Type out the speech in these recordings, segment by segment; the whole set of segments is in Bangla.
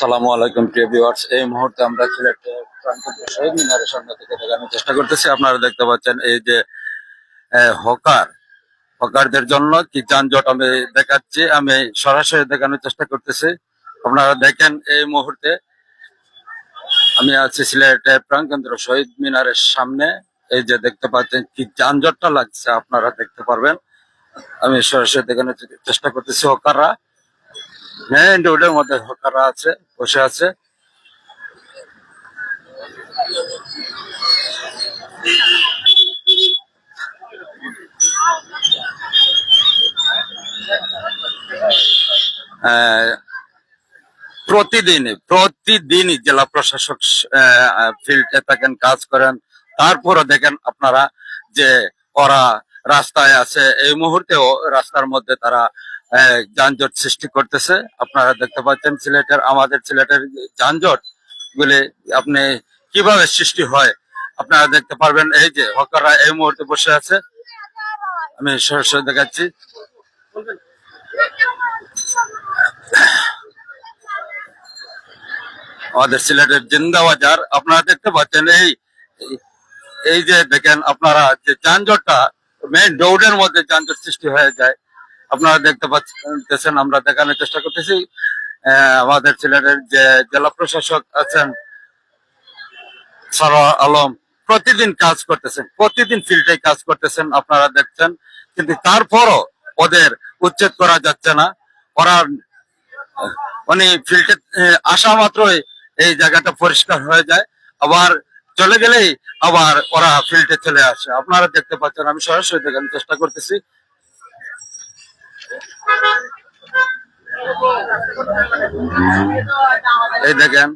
আসসালামু আলাইকুম, প্রিয় ভিউয়ার্স এই মুহূর্তে আমরা সিলেটে শহীদ মিনারের সামনে থেকে দেখানোর চেষ্টা করতেছি। আপনারা দেখতে পাচ্ছেন এই যে হকার। হকারদের জন্য কি যানজট আমি দেখাচ্ছি, আমি সরাসরি দেখানোর চেষ্টা করতেছি। আপনারা দেখেন এই মুহূর্তে আমি আছি সিলেটে প্রাণকেন্দ্র শহীদ মিনারের সামনে। এই যে দেখতে পাচ্ছেন কি যানজটটা লাগছে, আপনারা দেখতে পারবেন। আমি সরাসরি দেখানোর চেষ্টা করতেছি হকাররা। মেইন রোডের মধ্যে হকাররা আছে বসে আছে। আহ, প্রতিদিনই প্রতিদিনই জেলা প্রশাসক ফিল্ডে থাকেন কাজ করেন। তারপরে দেখেন আপনারা যে ওরা রাস্তায় আছে এই মুহূর্তেও রাস্তার মধ্যে তারা যানজট সৃষ্টি করতেছে। আপনারা দেখতে পাচ্ছেন সিলেটের, আমাদের সিলেটের যানজট গুলি আপনি কীভাবে সৃষ্টি হয়, আপনারা দেখতে পারবেন। এই যে হকাররা এই মুহূর্তে বসে আছে। আমি সরাসরি দেখাচ্ছি। আমাদের সিলেটের জিন্দাবাজার, আপনারা দেখতে পাচ্ছেন এই এই যে দেখেন, আপনারা যে যানজটটা মেইন রোডের মধ্যে যানজট সৃষ্টি হয়ে যায়। আপনারা দেখতে পাচ্ছেন, আমরা দেখানোর চেষ্টা করতেছি। আমাদের সিলেটের যে জেলা প্রশাসক আছেন, সরোয়ার আলম, প্রতিদিন কাজ করতেছেন, প্রতিদিন ফিল্ডে কাজ করতেছেন, আপনারা দেখছেন। কিন্তু তারপরও ওদের উচ্ছেদ করা যাচ্ছে না। ওরা মানে ফিল্ডে আসা মাত্রই এই জায়গাটা পরিষ্কার হয়ে যায়। আবার চলে গেলেই আবার ওরা ফিল্ডে চলে আসে। আপনারা দেখতে পাচ্ছেন, আমি সরাসরি দেখানোর চেষ্টা করতেছি। এই দেখেন,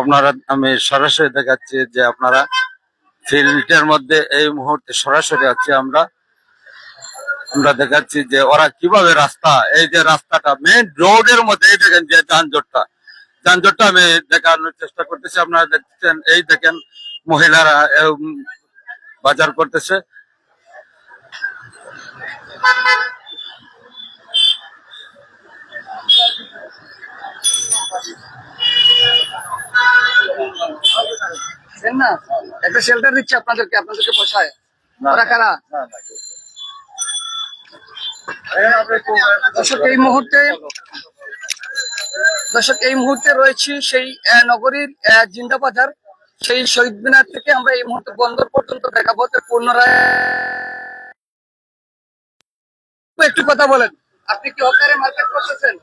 আপনারা, আমি সরাসরি দেখাচ্ছি যে আপনারা ফিল্ডের মধ্যে এই মুহূর্তে সরাসরি আছি আমরা। আমরা দেখাচ্ছি যে ওরা কীভাবে রাস্তা, এই যে রাস্তাটা মেন রোডের মধ্যে, এই দেখেন যে যানজটটা। যানজটটা আমি দেখানোর চেষ্টা করতেছি, আপনারা দেখছেন, এই দেখেন মহিলারা বাজার করতেছে। না? একটা শেল্টার দিচ্ছে আপনাদেরকে আপনাদেরকে পোষায় ওরা কারা? দর্শক এই মুহূর্তে দর্শক এই মুহূর্তে রয়েছি সেই নগরীর আহ, জিন্দা বাজার। সেই শহীদ মিনার থেকে আমরা এই মুহূর্তে বন্দর পর্যন্ত দেখাবো। পুনরায় একটু কথা বলেন। আপনি কি হকারে মার্কেট করতেছেন?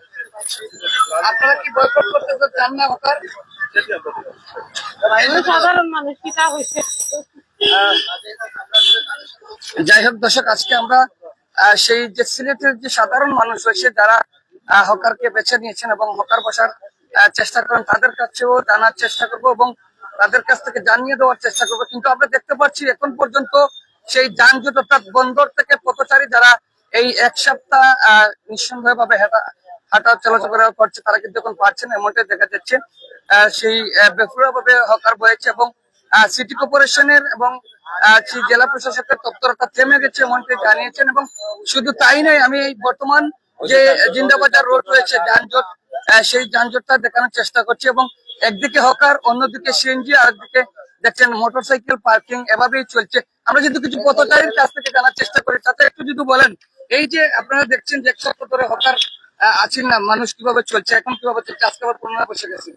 আপনারা কি বয়কট করতেছেন চান না হকার সাধারণ মানুষ কি তা হয়েছে যাই হোক দর্শক আজকে আমরা সেই যে সিলেটের যে সাধারণ মানুষ রয়েছে যারা হকারকে বেছে নিয়েছেন এবং হকার বসার আহ, চেষ্টা করেন তাদের কাছেও জানার চেষ্টা করব এবং তাদের কাছ থেকে জানিয়ে দেওয়ার চেষ্টা করব। কিন্তু আমরা দেখতে পাচ্ছি এখন পর্যন্ত সেই যানজট অর্থাৎ বন্দর থেকে পথচারী যারা এই এক সপ্তাহ আহ, নিঃসন্দেহ ভাবে হাঁটা হাঁটা চলাচল করছে তারা কিন্তু এখন পারছে না, এমনটাই দেখা যাচ্ছে। সেই বেফুরা ভাবে হকার বয়েছে এবং সিটি কর্পোরেশনের এবং জেলা প্রশাসকের তৎপরতা থেমে গেছে এমনটি জানিয়েছেন এবং শুধু তাই নয়, আমি বর্তমান যে জিন্দাবাজার রোড রয়েছে, যানজট সেই যানজটটা দেখানোর চেষ্টা করছি এবং একদিকে হকার, অন্যদিকে সিএনজি আর একদিকে দেখছেন মোটরসাইকেল পার্কিং এভাবেই চলছে। আমরা যদি কিছু পথচারীর কাছ থেকে জানার চেষ্টা করি তাতে একটু যদি বলেন, এই যে আপনারা দেখছেন যে এক সপ্তাহ ধরে হকার আছেন না, মানুষ কীভাবে চলছে? এখন কীভাবে চলছে? আজকে আবার পুনরায় বসে গেছে।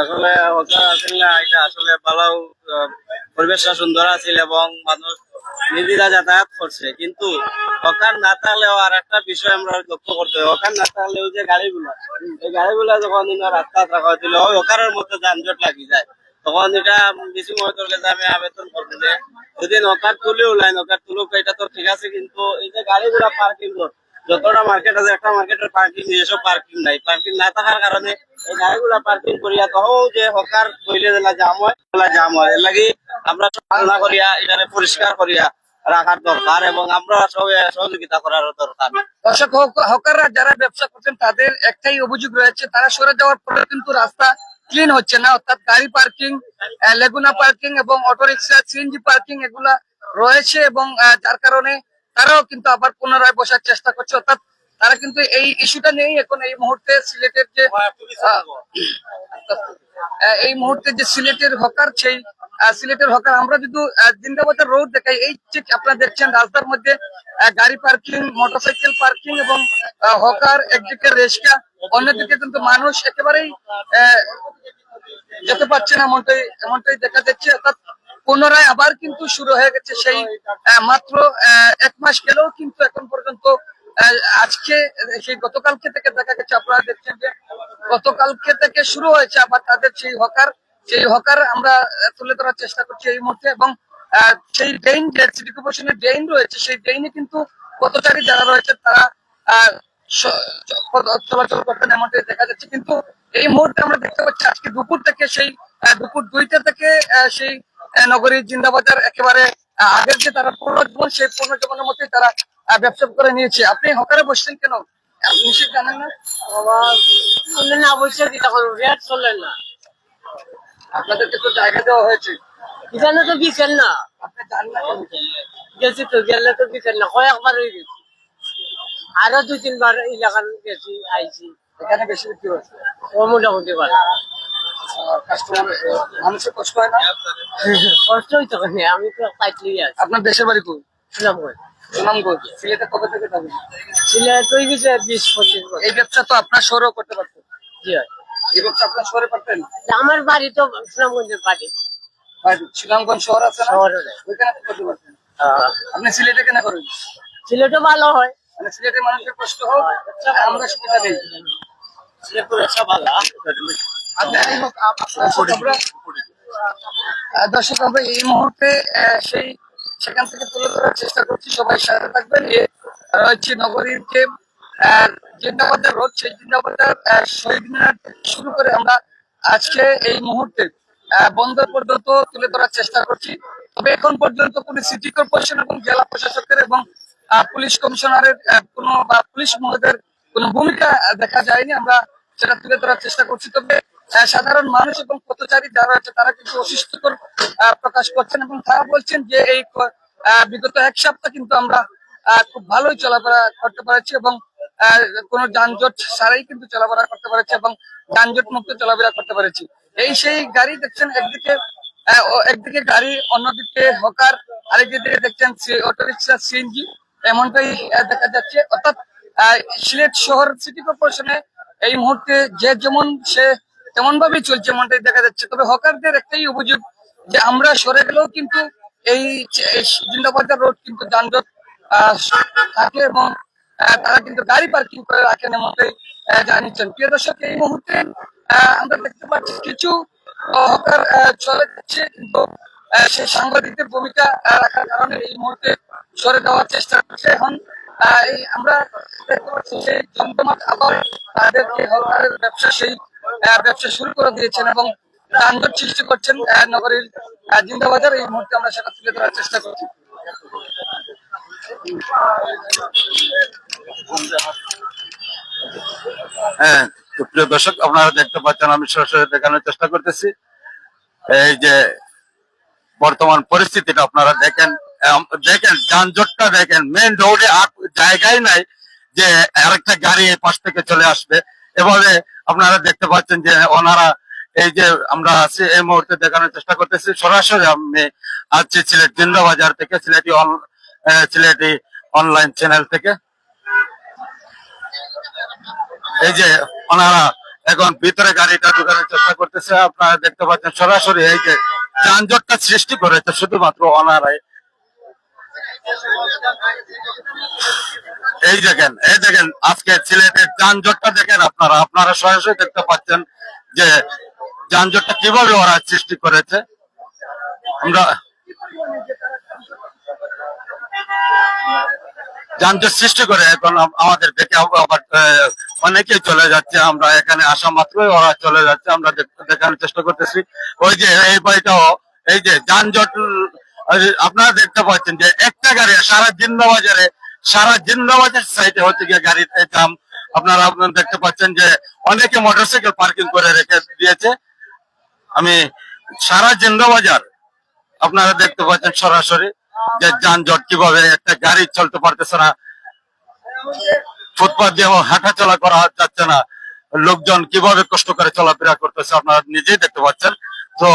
আসলে ওটা আসলে না এটা আসলে ভালো পরিবেশটা সুন্দর আছিল এবং মানুষ নিজেরা যাতায়াত করছে। কিন্তু ওখান না থাকলেও আর একটা বিষয় আমরা লক্ষ্য করতে হবে। ওখান না থাকলে ওই যে গাড়িগুলা, এই গাড়িগুলা যখন রাস্তা থাকা হয়েছিল, ওই ওখানের মধ্যে যানজট লাগি যায়। তখন এটা মনে করলে যে আমি আবেদন করব যে যদি নৌকার তুলে ওলাই নৌকার তুলুক, এটা তো ঠিক আছে, কিন্তু এই যে গাড়িগুলা পার্কিং যতটা মার্কেট আছে, একটা মার্কেটের পার্কিং নিজস্ব পার্কিং নাই। পার্কিং না থাকার কারণে এই গাড়িগুলা পার্কিং করিয়া তো যে হকার কইলে জেলা জাম হয় জাম হয়। এর লাগি আমরা সচেতনা করিয়া, এখানে পরিষ্কার করিয়া রাখার দরকার এবং আমরা সবাই সহযোগিতা করার দরকার। দর্শক হকাররা যারা ব্যবসা করছেন, তাদের একটাই অভিযোগ রয়েছে, তারা সরে যাওয়ার পরে কিন্তু রাস্তা ক্লিন হচ্ছে না। অর্থাৎ গাড়ি পার্কিং লেগুনা পার্কিং এবং অটো রিক্সা সিএনজি পার্কিং এগুলা রয়েছে এবং যার কারণে তারাও কিন্তু আবার পুনরায় বসার চেষ্টা করছে অর্থাৎ তারা কিন্তু এই ইস্যুটা নেই এখন এই মুহূর্তে সিলেটের যে আহ, এই মুহূর্তে যে সিলেটের হকার সেই সিলেটের হকার আমরা যদি জিন্দাবাজার রোড দেখাই এই যে আপনারা দেখছেন রাস্তার মধ্যে গাড়ি পার্কিং মোটরসাইকেল পার্কিং এবং হকার একদিকে রেস্কা অন্যদিকে কিন্তু মানুষ একেবারেই আহ, যেতে পারছে না এমনটাই এমনটাই দেখা যাচ্ছে অর্থাৎ পুনরায় আবার কিন্তু শুরু হয়ে গেছে সেই মাত্র এক মাস গেলেও কিন্তু এখন পর্যন্ত আজকে, সেই গতকালকে থেকে দেখা গেছে, আপনারা দেখছেন যে গতকালকে থেকে শুরু হয়েছে আবার তাদের সেই হকার সেই হকার আমরা তুলে ধরার চেষ্টা করছি এই মুহূর্তে এবং সেই ড্রেইন যে সিটি কর্পোরেশনের ড্রেইন রয়েছে, সেই ড্রেইনে কিন্তু পথচারী যারা রয়েছে তারা চলাচল করতেন এমনটাই দেখা যাচ্ছে। কিন্তু এই মুহূর্তে আমরা দেখতে পাচ্ছি আজকে দুপুর থেকে সেই দুপুর দুইটা থেকে সেই নগরীর জিন্দাবাজার একেবারে আগের যে তারা পুনর্জীবন সেই পুনর্জীবনের মধ্যে তারা ব্যবসা করে নিয়েছে। আপনি হকারে বসছেন কেন? জানেন না? না অবশ্যই কি তখন রেট না। আপনাদেরকে তো জায়গা দেওয়া হয়েছে। এখানে তো না? আপনি জানেন না গেছি তো গেলে তো না। কয়েকবার হয়ে গেছি? আরও দুই তিনবার এলাকার গেছি আইছি। এখানে বেশি বিক্রি হচ্ছে। ও মোটামুটি ভালো। কাস্টমার মানুষের কষ্ট হয় না? কষ্ট হইতো কেন আমি তো পাইতলি আছি। আপনার দেশের বাড়ি কোন শুনলাম সুনামগঞ্জ। সিলেটে কবে থেকে যাবেন সিলেট হয়ে গেছে বিশ পঁচিশ এই ব্যবসা তো আপনার শহরেও করতে পারতেন। জি হয়। এই ব্যবসা আপনার শহরে পারতেন? আমার বাড়ি তো সুনামগঞ্জের বাড়ি। সুনামগঞ্জ শহর আছে শহরে ওইখানে করতে পারতেন। আপনি সিলেটে কেন করেন? সিলেটও ভালো হয়। মানে সিলেটের মানুষের কষ্ট হোক আমরা সুবিধা নেই। সিলেট ভালো। দর্শক আমরা- এই মুহূর্তে সেই সেখান থেকে তুলে ধরার চেষ্টা করছি। সবাই সাথে থাকবেন। যে রয়েছে নগরীর যে আহ, জিন্দাবাজার রোড সেই জিন্দাবাজার আহ, শহীদ মিনার শুরু করে আমরা আজকে এই মুহূর্তে বন্দর পর্যন্ত তুলে ধরার চেষ্টা করছি। তবে এখন পর্যন্ত কোন সিটি কর্পোরেশন এবং জেলা প্রশাসকের এবং পুলিশ কমিশনারের কোনো বা পুলিশ মহোদয়ের কোনো ভূমিকা দেখা যায়নি। আমরা সেটা তুলে ধরার চেষ্টা করছি। তবে সাধারণ মানুষ এবং পথচারী যারা আছে, তারা কিন্তু অসুস্থকর প্রকাশ করছেন এবং তারা বলছেন যে এই বিগত এক সপ্তাহ কিন্তু আমরা খুব ভালোই চলাফেরা করতে পেরেছি এবং কোনো যানজট ছাড়াই কিন্তু চলাফেরা করতে পেরেছি এবং যানজট মুক্ত চলাফেরা করতে পেরেছি। এই সেই গাড়ি দেখছেন, একদিকে একদিকে গাড়ি, অন্যদিকে হকার, আরেকদিকে দেখছেন অটো রিক্সা সিএনজি, এমনটাই দেখা যাচ্ছে। অর্থাৎ সিলেট শহর সিটি কর্পোরেশনে এই মুহূর্তে যে যেমন সে তেমন ভাবেই চলছে, এমনটাই দেখা যাচ্ছে। তবে হকারদের একটাই অভিযোগ যে আমরা সরে গেলেও কিন্তু এই জিন্দাবাজার রোড কিন্তু যানজট থাকে এবং তারা কিন্তু গাড়ি পার্কিং করে রাখেন এমনটাই জানিয়েছেন। প্রিয় দর্শক, এই মুহূর্তে আমরা দেখতে পাচ্ছি কিছু হকার চলে যাচ্ছে কিন্তু সেই সাংবাদিকদের ভূমিকা রাখার কারণে এই মুহূর্তে সরে দেওয়ার চেষ্টা করছে। এখন আমরা দেখতে পাচ্ছি সেই জমজমাট আবার তাদের যে হকারের ব্যবসা সেই ব্যবসা শুরু করে দিয়েছেন এবং যানজট সৃষ্টি করছেন নগরীর জিন্দাবাজার। এই মুহূর্তে আমরা সেটা তুলে ধরার চেষ্টা করছি। হ্যাঁ প্রিয় দর্শক, আপনারা দেখতে পাচ্ছেন, আমি সরাসরি দেখানোর চেষ্টা করতেছি। এই যে বর্তমান পরিস্থিতিটা আপনারা দেখেন দেখেন, যানজটটা দেখেন মেন রোডে জায়গায় নাই যে আরেকটা গাড়ি এই পাশ থেকে চলে আসবে। এভাবে আপনারা দেখতে পাচ্ছেন যে ওনারা এই যে আমরা আছি, এই মুহূর্তে দেখানোর চেষ্টা করতেছি। সরাসরি আমি আছি সিলেট জিন্দাবাজার থেকে, সিলেটি সিলেটি অনলাইন চ্যানেল থেকে। এই যে ওনারা এখন ভিতরে গাড়িটা ঢুকানোর চেষ্টা করতেছে। আপনারা দেখতে পাচ্ছেন সরাসরি এই যে যানজটটা সৃষ্টি করেছে শুধুমাত্র ওনারাই। এই দেখেন এই দেখেন, আজকে সিলেটের যানজটটা দেখেন আপনারা আপনারা সরাসরি দেখতে পাচ্ছেন যে যানজটটা কীভাবে ওরা সৃষ্টি করেছে। আমরা যানজট সৃষ্টি করে এখন আমাদের দেখে আব- আবার অনেকেই চলে যাচ্ছে, আমরা এখানে আসা মাত্রই ওরা চলে যাচ্ছে, আমরা দেখ- দেখানোর চেষ্টা করতেছি। ওই যে, এই বাড়িটাও, এই যে যানজট আপনারা দেখতে পাচ্ছেন যে একটা গাড়ি, সারা জিন্দাবাজারে, সারা জিন্দাবাজার সাইডে হচ্ছে গিয়ে গাড়ির দাম। আপনারা আপনারা দেখতে পাচ্ছেন যে অনেকে মোটরসাইকেল পার্কিং করে রেখে দিয়েছে। আমি সারা জিন্দাবাজার আপনারা দেখতে পাচ্ছেন সরাসরি যে যানজট কীভাবে একটা গাড়ি চলতে পারতেছে না। ফুটপাথ দিয়ে হাঁটা চলা করা যাচ্ছে না। লোকজন কীভাবে কষ্ট করে চলাফেরা করতেছে আপনারা নিজেই দেখতে পাচ্ছেন। তো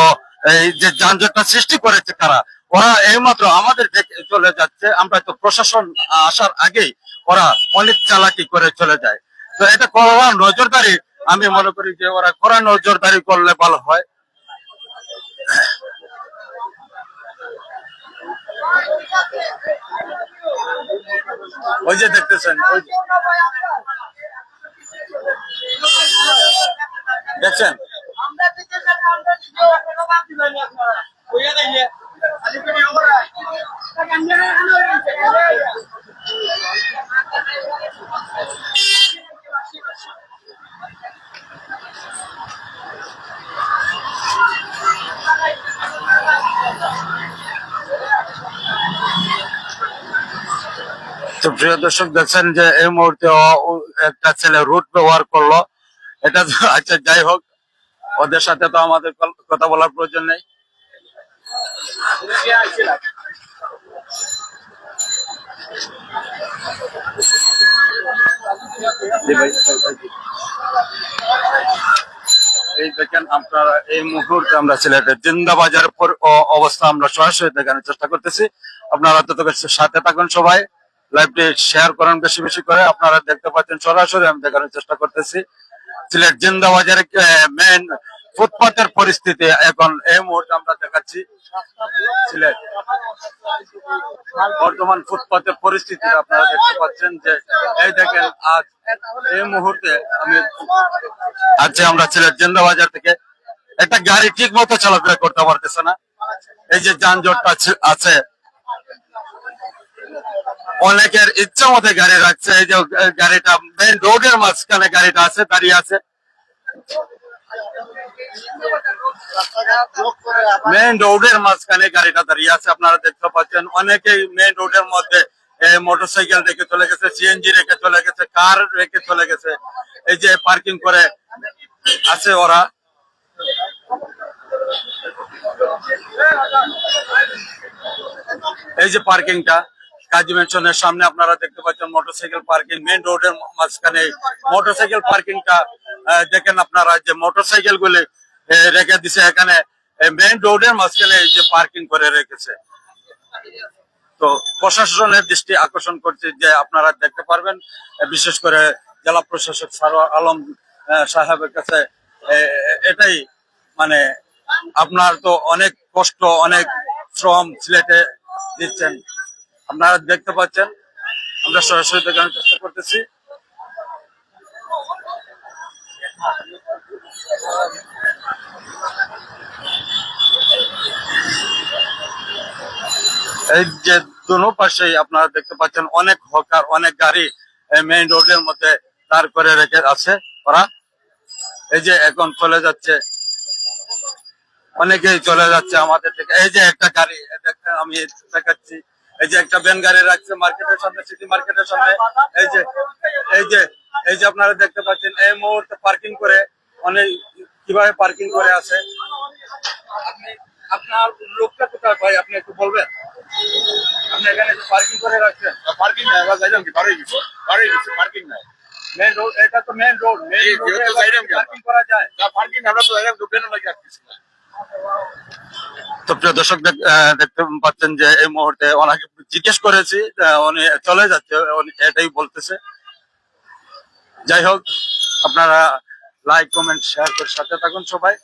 এই যে যানজটটা সৃষ্টি করেছে কারা? ওরা এইমাত্র আমাদের চলে যাচ্ছে। আমরা তো প্রশাসন আসার আগেই ওরা অনেক চালাকি করে চলে যায়। তো এটা করা নজরদারি আমি মনে করি যে ওরা করা নজরদারি করলে ভালো হয়। ওই যে দেখতেছেন দেখছেন? তো প্রিয় দর্শক, দেখছেন যে এই মুহূর্তে একটা ছেলে রুট ব্যবহার করল। এটা আচ্ছা যাই হোক, ওদের সাথে তো আমাদের কথা বলার প্রয়োজন নেই। এই দেখেন আপনারা, এই মুহূর্তে আমরা সিলেটের অ- অবস্থা আমরা সরাসরি দেখানোর চেষ্টা করতেছি। আপনারা তত সাথে থাকুন সবাই। লাইভটি শেয়ার করেন বেশি বেশি করে। আপনারা দেখতে পাচ্ছেন সরাসরি আমি দেখানোর চেষ্টা করতেছি। সিলেট জিন্দাবাজারের মেন ফুটপাতের পরিস্থিতি এখন এই মুহূর্তে আমরা দেখাচ্ছি বর্তমান ফুটপাতের পরিস্থিতি আপনারা দেখতে পাচ্ছেন যে, এই দেখেন আজ এই মুহূর্তে আমি আজকে আমরা সিলেট জিন্দাবাজার থেকে একটা গাড়ি ঠিক মতো চলাফেরা করতে পারতেছে না। এই যে যানজটটা আছে অনেকের ইচ্ছা মতো গাড়ি রাখছে, এই যে গাড়িটা মেন রোডের মাঝখানে গাড়িটা আছে, দাঁড়িয়ে আছে। মেন রোডের মাঝখানে গাড়িটা দাঁড়িয়ে আছে, আপনারা দেখতে পাচ্ছেন। অনেকেই মেন রোডের মধ্যে মোটরসাইকেল রেখে চলে গেছে সিএনজি রেখে চলে গেছে কার রেখে চলে গেছে। এই যে পার্কিং করে আছে ওরা। এই যে পার্কিংটা কাজী মেনশনের সামনে আপনারা দেখতে পাচ্ছেন মোটরসাইকেল পার্কিং মেন রোডের মাঝখানে মোটরসাইকেল পার্কিংটা দেখেন আপনারা যে মোটরসাইকেল গুলি রেখে দিছে। এখানে মেন রোডের মাঝখানে যে পার্কিং করে রেখেছে। তো প্রশাসনের দৃষ্টি আকর্ষণ করছে যে আপনারা দেখতে পারবেন বিশেষ করে জেলা প্রশাসক সারোয়ার আলম সাহেবের কাছে এটাই মানে আপনার তো অনেক কষ্ট, অনেক শ্রম সিলেটে দিচ্ছেন। আপনারা দেখতে পাচ্ছেন, আমরা সরাসরি দেখানোর চেষ্টা করতেছি। এই যে দোনো পাশেই আপনারা দেখতে পাচ্ছেন, অনেক হকার, অনেক গাড়ি মেইন রোডের মধ্যে দাঁড় করে রেখে আছে ওরা। এই যে এখন চলে যাচ্ছে, অনেকেই চলে যাচ্ছে আমাদের থেকে এই যে একটা গাড়ি দেখতে আমি দেখাচ্ছি। এই যে একটা ভ্যান গাড়ি রাখছে মার্কেটের সামনে সিটি মার্কেটের সামনে। এই যে এই যে এই যে আপনারা দেখতে পাচ্ছেন এই মুহূর্তে পার্কিং করে অনেক কীভাবে পার্কিং করে আছে। আপনি আপনার লোকটা কোথায় ভাই? আপনি একটু বলবেন। আপনি এখানে পার্কিং করে রাখছেন? পার্কিং নাই আমরা যাইলাম কি? বাড়ি গেছে। বাড়ি গেছে পার্কিং নাই। মেন রোড এটা তো মেন রোড মেন রোডে? পার্কিং করা যায়। পার্কিং আমরা তো যাইলাম ঢুকবেন লাগে আসতেছি তো প্রিয় দর্শক দেখতে পাচ্ছেন যে এই মুহূর্তে জিজ্ঞেস করেছি উনি চলে যাচ্ছে এটাই বলতেছে। যাই হোক, আপনারা লাইক কমেন্ট শেয়ার করে সাথে থাকুন সবাই।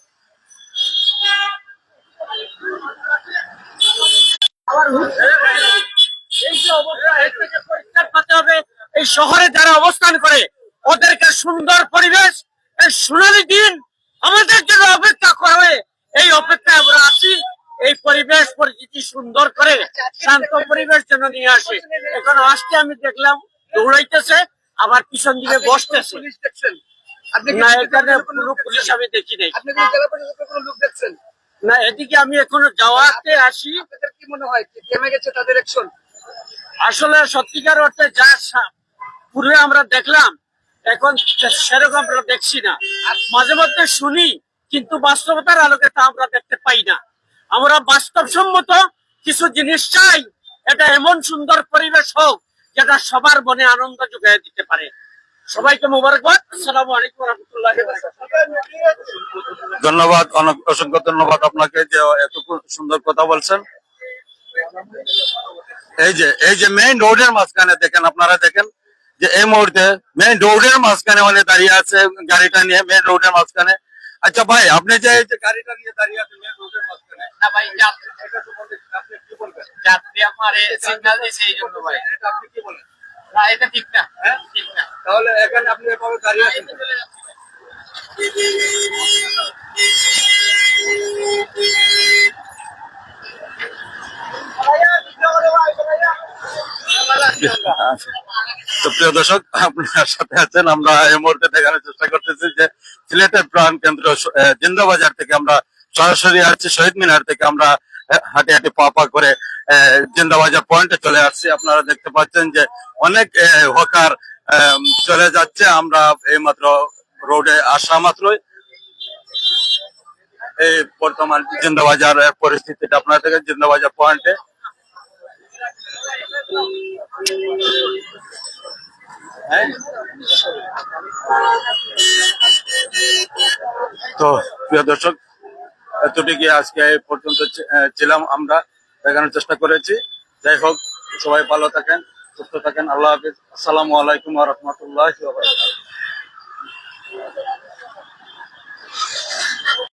এই শহরে যারা অবস্থান করে, ওদেরকে সুন্দর পরিবেশ, এই সোনালী দিন আমাদের জন্য অপেক্ষা করে এই অপেক্ষায় আমরা আছি। এই পরিবেশ পরিচিতি সুন্দর করে শান্ত পরিবেশ যেন নিয়ে আসে। এখন আসতে আমি দেখলাম দৌড়াইতেছে আবার পিছন দিকে বসতেছে। দেখছেন আপনি না এখানে কোনো পুলিশ আমি দেখি নাই। না এদিকে আমি এখনও যাওয়াতে আসি। কি মনে হয় থেমে গেছে তাদের অ্যাকশন আসলে সত্যিকার অর্থে যা পূর্বে আমরা দেখলাম এখন সেরকম আমরা দেখছি না। মাঝে মধ্যে শুনি কিন্তু বাস্তবতার আলোকে তা আমরা দেখতে পাই না। আমরা বাস্তবসম্মত কিছু জিনিস চাই, এটা এমন সুন্দর পরিবেশ হোক যেটা সবার মনে আনন্দ যোগাই দিতে পারে। সবাইকে ধন্যবাদ, অনেক অসংখ্য ধন্যবাদ আপনাকে যে এত সুন্দর কথা বলছেন। এই যে এই যে মেইন রোডের মাঝখানে দেখেন, আপনারা দেখেন যে এই মুহূর্তে মেইন রোডের মাঝখানে মানে দাঁড়িয়ে আছে গাড়িটা নিয়ে মেইন রোডের মাঝখানে। আচ্ছা ভাই আপনি যে এই যে গাড়িটা নিয়ে দাঁড়িয়ে আছেন মেইন রোডের মাঝখানে না ভাই যাত্রী এটা সম্বন্ধে আপনি কি বলবেন যাত্রী আমারে সিগন্যাল দিয়েছে এই জন্য ভাই এটা আপনি কি বলেন না এটা ঠিক না হ্যাঁ? ঠিক না তাহলে এখানে আপনি এভাবে দাঁড়িয়ে আছেন কেন? আচ্ছা। প্রিয় দর্শক, আপনার সাথে আছেন আমরা এই মুহূর্তে দেখানোর চেষ্টা করতেছি যে সিলেটের প্রাণ কেন্দ্র জিন্দাবাজার থেকে আমরা সরাসরি আসছি, শহীদ মিনার থেকে আমরা হাঁটি হাঁটি পা পা করে জিন্দাবাজার পয়েন্টে চলে আসছি। আপনারা দেখতে পাচ্ছেন যে অনেক হকার চলে যাচ্ছে। আমরা এই মাত্র রোডে আসা মাত্রই। এই বর্তমান জিন্দাবাজার পরিস্থিতিটা আপনার থেকে জিন্দাবাজার পয়েন্টে। তো, প্রিয় দর্শক এতটুকু আজকে পর্যন্ত ছিলাম আমরা, দেখানোর চেষ্টা করেছি। যাই হোক, সবাই ভালো থাকেন, সুস্থ থাকেন, আল্লাহ হাফিজ। আসসালামু আলাইকুম রহমতুল্লাহ